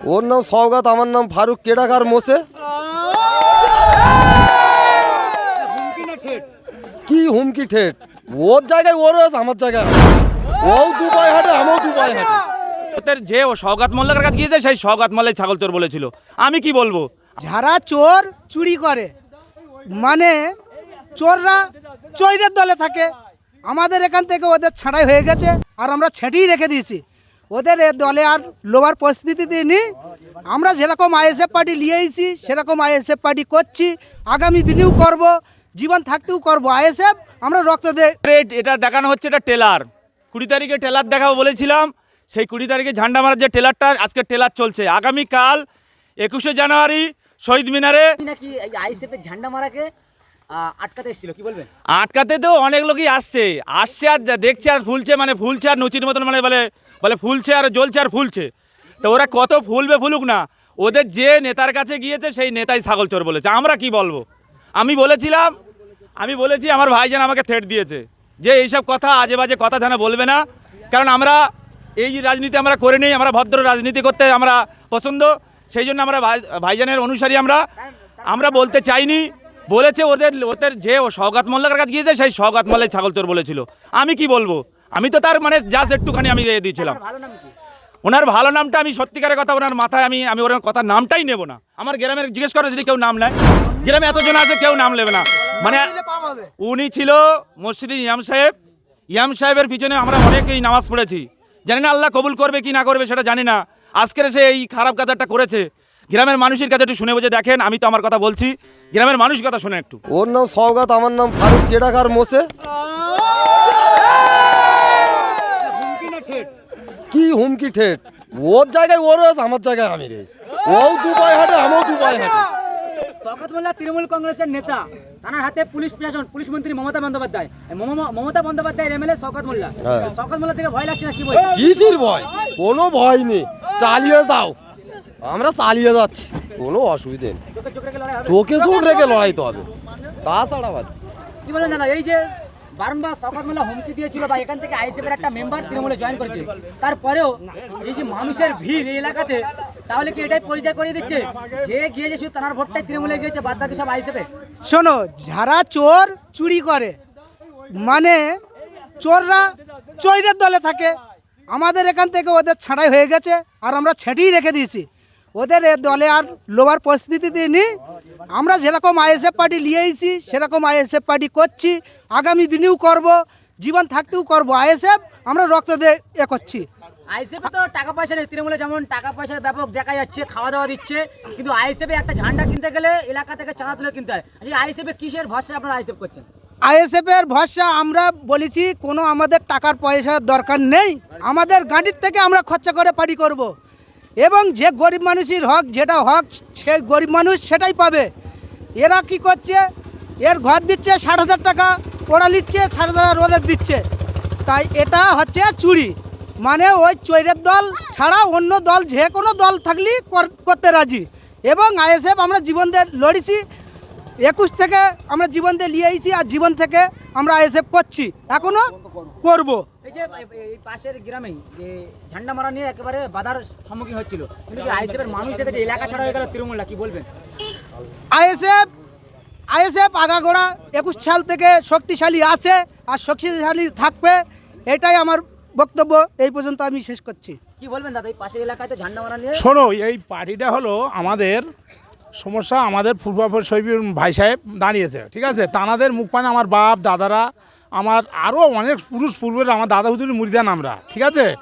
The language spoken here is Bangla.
ওর নাম সওগাত আমার নাম ফারুক কেডাকার মোসে কি হুমকি ঠেট? ওর জায়গায় ওর আছে আমার জায়গায় আমার। ও দুবাই হাটে আমিও দুবাই হাটে। ওদের যে ও সৌগাত মোল্লার কাছে গিয়েছে সেই সৌগাত মোল্লাই ছাগল চোর বলেছিল। আমি কি বলব? যারা চোর চুরি করে মানে চোররা চোরের দলে থাকে। আমাদের এখান থেকে ওদের ছাড়াই হয়ে গেছে আর আমরা ছেঁটেই রেখে দিয়েছি। ওদের এ দলে আর লোবার পরিস্থিতিতে নেই আমরা যেরকম আইএসএফ পার্টি নিয়ে এসেছি সেরকম আইএসএফ পার্টি করছি। আগামী দিনেও করব জীবন থাকতেও করব। আইএসএফ আমরা রক্ত দেয় এটা দেখানো হচ্ছে এটা টেলার। কুড়ি তারিখে টেলার দেখাবো বলেছিলাম। সেই কুড়ি তারিখে ঝান্ডা মারার যে টেলারটা আজকে টেলার চলছে। আগামীকাল একুশে জানুয়ারি শহীদ মিনারে নাকি এই আইএসএফের ঝান্ডা মারাকে আটকাতে এসেছিল, কি বলবেন? আটকাতে তো অনেক লোকই আসছে। আসছে আর দেখছে আর ফুলছে মানে ফুলছে আর নচির মতন মানে বলে বলে ফুলছে আর জ্বলছে আর ফুলছে। তো ওরা কত ফুলবে ফুলুক না, ওদের যে নেতার কাছে গিয়েছে, সেই নেতাই ছাগল চোর বলেছে। আমরা কি বলব? আমি বলেছিলাম, আমি বলেছি, আমার ভাইজান আমাকে থ্রেট দিয়েছে। যে এইসব কথা আজে বাজে কথা যেন বলবে না, কারণ আমরা এই রাজনীতি আমরা করে নিই, আমরা ভদ্র রাজনীতি করতে আমরা পছন্দ। সেই জন্য আমরা ভাই- ভাইজানের অনুসারী আমরা আমরা বলতে চাইনি। বলেছে ওদের ওদের যে ও সৌগাত মোল্লার কাছে গিয়েছে সেই সৌগাত মোল্লাই ছাগল চোর বলেছিল। আমি কি বলব? আমি তো তার মানে জাস্ট একটুখানি আমি দিয়ে দিয়েছিলাম। ওনার ভালো নামটা আমি সত্যিকারের কথা ওনার মাথায় আমি আমি ওনার কথা নামটাই নেব না। আমার গ্রামের জিজ্ঞেস করে যদি কেউ নাম নেয়। গ্রামে এতজন আছে কেউ নাম নেবে না। মানে উনি ছিল মসজিদ ইয়াম সাহেব। ইয়াম সাহেবের পিছনে আমরা অনেকেই নামাজ পড়েছি। জানি না আল্লাহ কবুল করবে কি না করবে সেটা জানি না। আজকের সে এই খারাপ কাজটা করেছে। গ্রামের মানুষের কাছে একটু শুনে বুঝে দেখেন আমি তো আমার কথা বলছি। গ্রামের মানুষ কথা শুনে একটু। ওর নাম সওগাত আমার নাম ফারুক কেডাকার মোসে কি হুমকি ঠেট? ওর জায়গায় ওর আছে আমার জায়গায় আমি রয়েছি। ও দুবাই হাটে আমিও দুবাই হাটে। শওকত মোল্লা তৃণমূল কংগ্রেসের নেতা। তার হাতে পুলিশ প্রশাসন পুলিশ মন্ত্রী মমতা বন্দ্যোপাধ্যায়। মম- মমতা বন্দ্যোপাধ্যায়ের এমএলএ শওকত মোল্লা। হ্যাঁ। শওকত মোল্লা থেকে ভয় লাগছে না কি ভয় কিসির ভয়? কোনো ভয় নেই। চালিয়ে যাও। আমরা চালিয়ে যাচ্ছি। কোনো অসুবিধে নেই। চোখে চোখ রেখে লড়াই তো হবে। তাছাড়া বাদ। কি বলেন দাদা এই যে বারংবার শওকত মোল্লা হুমকি দিয়েছিল বা এখান থেকে আইএসএফের একটা মেম্বার তৃণমূলে জয়েন করেছে তারপরেও এই যে মানুষের ভিড় এই এলাকাতে তাহলে কি এটাই পরিচয় করিয়ে দিচ্ছে? যে গিয়েছে শুধু তার ভোটটাই তৃণমূলে গিয়েছে বাদ বাকি সব আইএসএফে? শোনো যারা চোর চুরি করে মানে চোররা চোরের দলে থাকে আমাদের এখান থেকে ওদের ছাড়াই হয়ে গেছে আর আমরা ছেঁটেই রেখে দিয়েছি। ওদের দলে আর লোবার পরিস্থিতিতে নেই আমরা যেরকম আইএসএফ পার্টি নিয়ে এসেছি সেরকম আইএসএফ পার্টি করছি। আগামী দিনেও করব জীবন থাকতেও করব। আইএসএফ আমরা রক্ত দিয়ে এ করছি। আইএসএফে তো টাকা পয়সা নেই। তৃণমূলে যেমন টাকা পয়সার ব্যাপক দেখা যাচ্ছে খাওয়া দাওয়া দিচ্ছে কিন্তু আইএসএফে একটা ঝান্ডা কিনতে গেলে এলাকা থেকে চাঁদা তুলে কিনতে হয়। আচ্ছা আইএসএফে কিসের ভরসা আপনারা আইএসএফ করছেন? আইএসএফের ভরসা আমরা বলেছি কোনো আমাদের টাকার পয়সার দরকার নেই। আমাদের গাড়ির থেকে আমরা খরচা করে পার্টি করব। এবং যে গরিব মানুষের হক, যেটা হক, সে গরিব মানুষ সেটাই পাবে। এরা কি করছে? এর ঘর দিচ্ছে ষাট হাজার টাকা, ওরা নিচ্ছে ষাট হাজার রোদের দিচ্ছে। তাই এটা হচ্ছে চুরি। মানে ওই চৈরের দল ছাড়া অন্য দল, যে কোনো দল থাকলে কর- করতে রাজি। এবং আইএসএফ আমরা জীবনদের লড়েছি। একুশ থেকে আমরা জীবন দিয়ে নিয়ে আইছি আর জীবন থেকে আমরা আইএসএফ করছি। এখনও করব। এই যে পাশের গ্রামেই যে ঝান্ডা মারা নিয়ে একেবারে বাধার সম্মুখীন হচ্ছিল কিন্তু যে আইএসএফের মানুষ থেকে যে এলাকা ছাড়া হয়ে গেল তৃণমূলটা কি বলবেন? আইএসএফ আইএসএফ আগাগোড়া একুশ সাল থেকে শক্তিশালী আছে আর শক্তিশালী থাকবে এটাই আমার বক্তব্য। এই পর্যন্ত আমি শেষ করছি। কি বলবেন দাদা এই পাশের এলাকায় তো ঝান্ডা মারা নিয়ে? শোনো এই পার্টিটা হলো আমাদের সমস্যা আমাদের পূর্বাপর শৈবীর ভাই সাহেব দাঁড়িয়েছে, ঠিক আছে? তানাদের মুখ পানে আমার বাপ, দাদারা, আমার আরও অনেক পুরুষ পূর্বের আমার দাদা হুদুর মুড়িদান আমরা ঠিক আছে?